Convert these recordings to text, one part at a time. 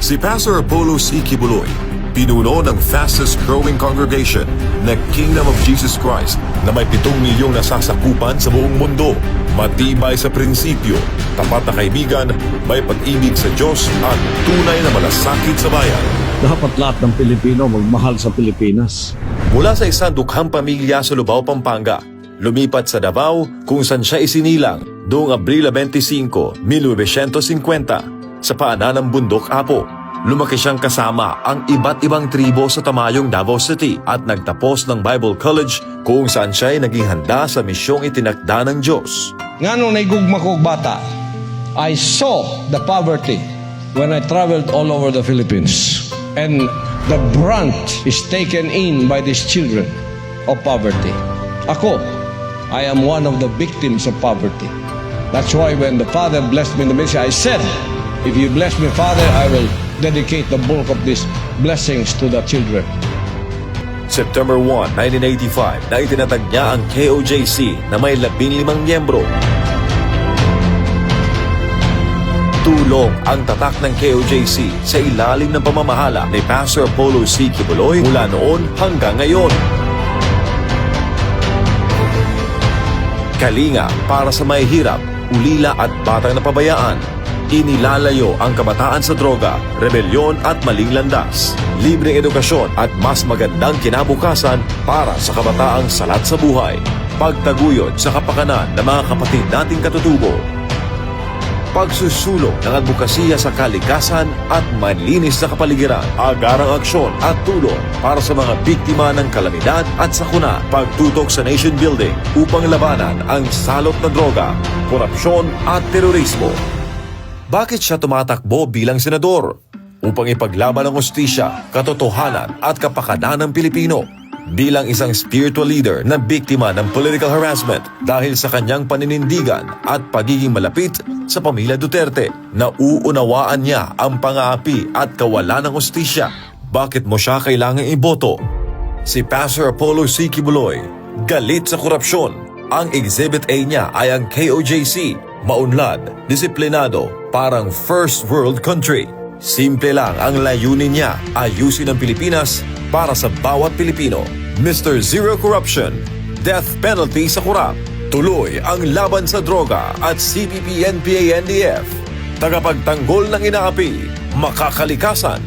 Si Pastor Apollo C. Kibuloy, pinuno ng fastest growing congregation na Kingdom of Jesus Christ na may pitong milyong nasasakupan sa buong mundo. Matibay sa prinsipyo, tapat na kaibigan, may pag-ibig sa Diyos at tunay na malasakit sa bayan. Dapat lahat ng Pilipino magmahal sa Pilipinas. Mula sa isang dukhang pamilya sa Lubao, Pampanga, lumipat sa Davao kung saan siya isinilang noong Abril 25, 1950 sa paanan ng bundok Apo. Lumaki siyang kasama ang iba't ibang tribo sa Tamayong Davao City at nagtapos ng Bible College kung saan siya ay naging handa sa misyong itinakda ng Diyos. Nga nung naigugma bata, I saw the poverty when I traveled all over the Philippines. And the brunt is taken in by these children of poverty. Ako, I am one of the victims of poverty. That's why when the Father blessed me in the ministry, I said, if you bless me, Father, I will dedicate the bulk of these blessings to the children. September 1, 1985 na itinatag niya ang KOJC na may 15 miyembro. Tulong ang tatak ng KOJC sa ilalim ng pamamahala ni Pastor Apollo C. Kibuloy mula noon hanggang ngayon. Kalinga para sa mahihirap, ulila at batang napabayaan. Inilalayo ang kabataan sa droga, rebelyon at maling landas. Libreng edukasyon at mas magandang kinabukasan para sa kabataang salat sa buhay. Pagtaguyod sa kapakanan ng mga kapatid nating katutubo. Pagsusulong ng advokasya sa kalikasan at malinis na kapaligiran, agarang aksyon at tulong para sa mga biktima ng kalamidad at sakuna, pagtutok sa nation building upang labanan ang salot na droga, korupsyon at terorismo. Bakit siya tumatakbo bilang senador? Upang ipaglaban ang hustisya, katotohanan at kapakanan ng Pilipino bilang isang spiritual leader na biktima ng political harassment dahil sa kanyang paninindigan at pagiging malapit sa pamilya Duterte. Nauunawaan niya ang pang-aapi at kawalan ng hustisya. Bakit mo siya kailangang iboto? Si Pastor Apollo C. Kibuloy, galit sa korupsyon. Ang Exhibit A niya ay ang KOJC, maunlad, disiplinado, parang first world country. Simple lang ang layunin niya, ayusin ang Pilipinas para sa bawat Pilipino. Mr. Zero Corruption, death penalty sa kurap. Tuloy ang laban sa droga at CPP NPA NDF. Tagapagtanggol ng inaapi, makakalikasan.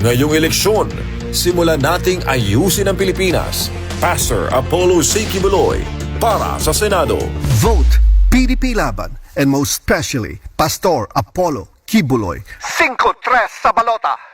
Ngayong eleksyon, simulan nating ayusin ang Pilipinas. Pastor Apollo C. Kibuloy para sa Senado. Vote PDP Laban and most especially Pastor Apollo Kibuloy. 5-3 sa balota.